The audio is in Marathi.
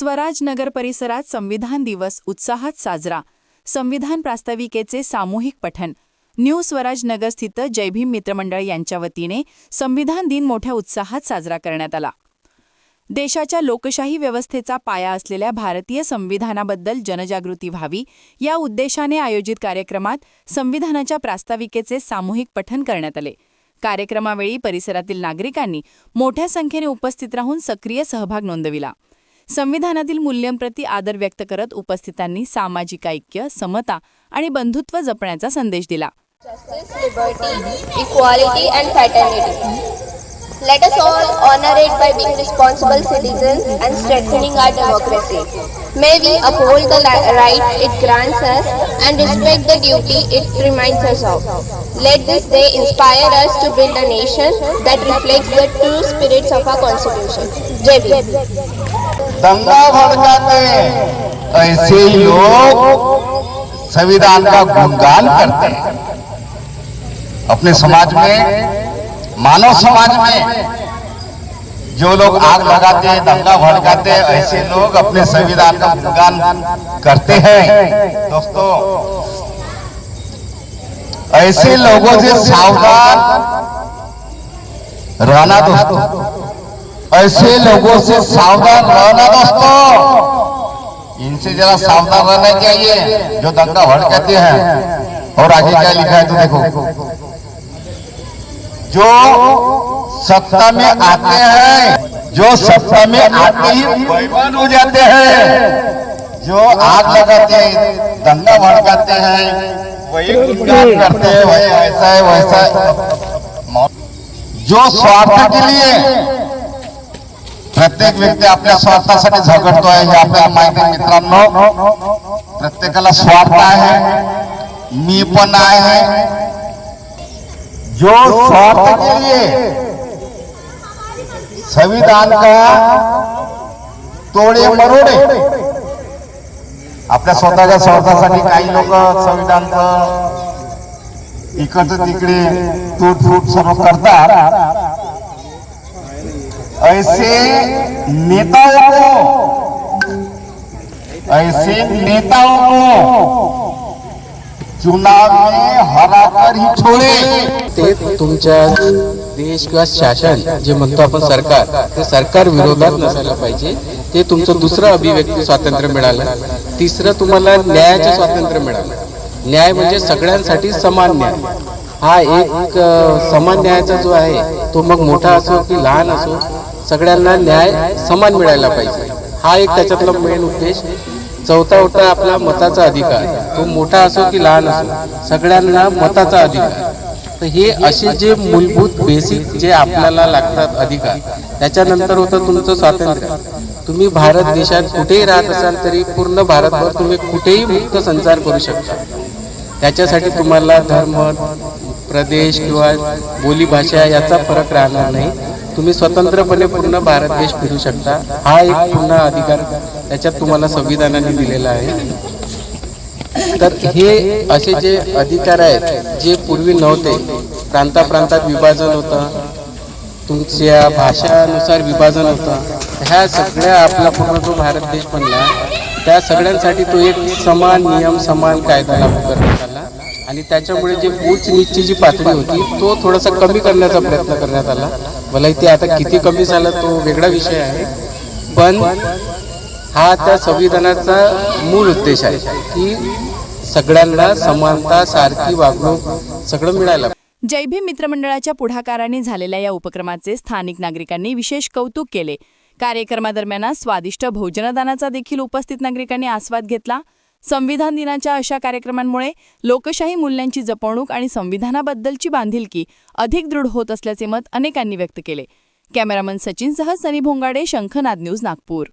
स्वराज नगर परिसरात संविधान दिवस उत्साहात साजरा. संविधान प्रास्ताविकेचे सामूहिक पठण. न्यू स्वराज नगरस्थित जयभीम मित्रमंडळ यांच्या वतीने संविधान दिन मोठ्या उत्साहात साजरा करण्यात आला. देशाच्या लोकशाही व्यवस्थेचा पाया असलेल्या भारतीय संविधानाबद्दल जनजागृती व्हावी या उद्देशाने आयोजित कार्यक्रमात संविधानाच्या प्रास्ताविकेचे सामूहिक पठण करण्यात आले. कार्यक्रमावेळी परिसरातील नागरिकांनी मोठ्या संख्येने उपस्थित राहून सक्रिय सहभाग नोंदविला. संविधानातील मूल्यांप्रती आदर व्यक्त करत उपस्थितांनी सामाजिक ऐक्य समता आणि बंधुत्व जपण्याचा संदेश दिला justice, liberty, equality, and fraternity. Let us all honor it by being responsible citizens and strengthening our democracy. May we uphold the li- rights it grants us and respect the duty it reminds us of. Let this day inspire us to build a nation that reflects the true spirits of our Constitution. Jai Bhim. दंगा भड़काते हैं। ऐसे लोग संविधान का गुणगान करते हैं। अपने समाज में, मानव समाज में जो लोग आग लगाते हैं, दंगा भड़काते हैं, ऐसे लोग अपने संविधान का गुणगान करते हैं। दोस्तों, ऐसे लोगों से सावधान रहना दोस्तों। ऐसे लोगों से सावधान रहना दोस्तों। इनसे जरा सावधान रहना चाहिए, जो दंगा भड़काते हैं। और आगे क्या लिखा है तो देखो। जो सत्ता में आते हैं, जो सत्ता में आते ही बेईमान हो जाते हैं, जो आग लगाते हैं, दंगा भड़काते हैं, वही करते हैं, वही ऐसा है, वैसा है। जो स्वार्थ के लिए प्रत्येक व्यक्ती आपल्या स्वार्थासाठी झगडतोय हे आपल्याला माहिती मित्रांनो. प्रत्येकाला स्वार्थ आहे. मी पण आहे. जो स्वार्थ के लिए संविधान का तोडे मरोडे. आपल्या स्वतःच्या स्वार्थासाठी काही लोक संविधानचं इकडचं तिकडे तूटफूट सर्व करतात. ऐसे नेताओं को ऐसे नेताओं को चुनाव में हरा कर ही छोड़े। ते तुमच्या देश किंवा शासन जे म्हणतो आपण सरकार ते सरकार विरोधात नसायला पाहिजे. ते तुमचं दुसरं अभिव्यक्ती स्वातंत्र्य मिळालं. तिसरं तुम्हाला न्यायाचं स्वातंत्र्य मिळालं. न्याय म्हणजे सगळ्यांसाठी समान न्याय. हा एक समान न्यायाचा जो आहे तो मग मोठा असो की लहान असो सगळ्यांना न्याय समान मिळायला पाहिजे. हा एक त्याच्यातला मेन उद्देश. चौथा होता आपला मताचा अधिकार. तो मोठा असो की लहान असो सगळ्यांना मताचा अधिकार. तर हे असे जे मूलभूत बेसिक जे आपल्याला लागतात अधिकार त्याच्यानंतर होतं तुमचं स्वातंत्र्य. तुम्ही भारत देशात कुठेही राहत असाल तरी पूर्ण भारतभर तुम्ही कुठेही मुक्त संचार करू शकता. त्याच्यासाठी तुम्हाला धर्म प्रदेश किंवा बोलीभाषा याचा फरक राहणार नाही. तुम्ही स्वतंत्रपणे पूर्ण भारत देश फिरू शकता. हा एक पूर्ण अधिकार त्याच्यात तुम्हाला संविधानाने दिलेला आहे. तर हे असे जे अधिकार आहेत जे पूर्वी नव्हते प्रांताप्रांतात विभाजन होतं तुमच्या भाषानुसार विभाजन होतं ह्या सगळ्या आपला पूर्ण जो भारत देश बनला त्या सगळ्यांसाठी तो एक समान नियम समान कायदा लागू करण्यात आला. आणि त्याच्यामुळे जे उच्च नीचची जी पातळी होती तो थोडासा कमी करण्याचा प्रयत्न करण्यात आला. मला ते आता किती कमी झाला तो वेगळा विषय आहे. पण हा त्या संविधानाचा मूळ उद्देश आहे की सगळ्यांना समानता सारखी वागणूक सगळं मिळायला जयभीम मित्रमंडळाच्या पुढाकाराने झालेल्या या उपक्रमाचे स्थानिक नागरिकांनी विशेष कौतुक केले. कार्यक्रमादरम्यान स्वादिष्ट भोजनदानाचा देखील उपस्थित नागरिकांनी आस्वाद घेतला. संविधान दिनाच्या अशा कार्यक्रमांमुळे लोकशाही मूल्यांची जपवणूक आणि संविधानाबद्दलची बांधिलकी अधिक दृढ होत असल्याचे मत अनेकांनी व्यक्त केले. कॅमेरामन सचिनसह सनी भोंगाडे शंखनाद न्यूज नागपूर.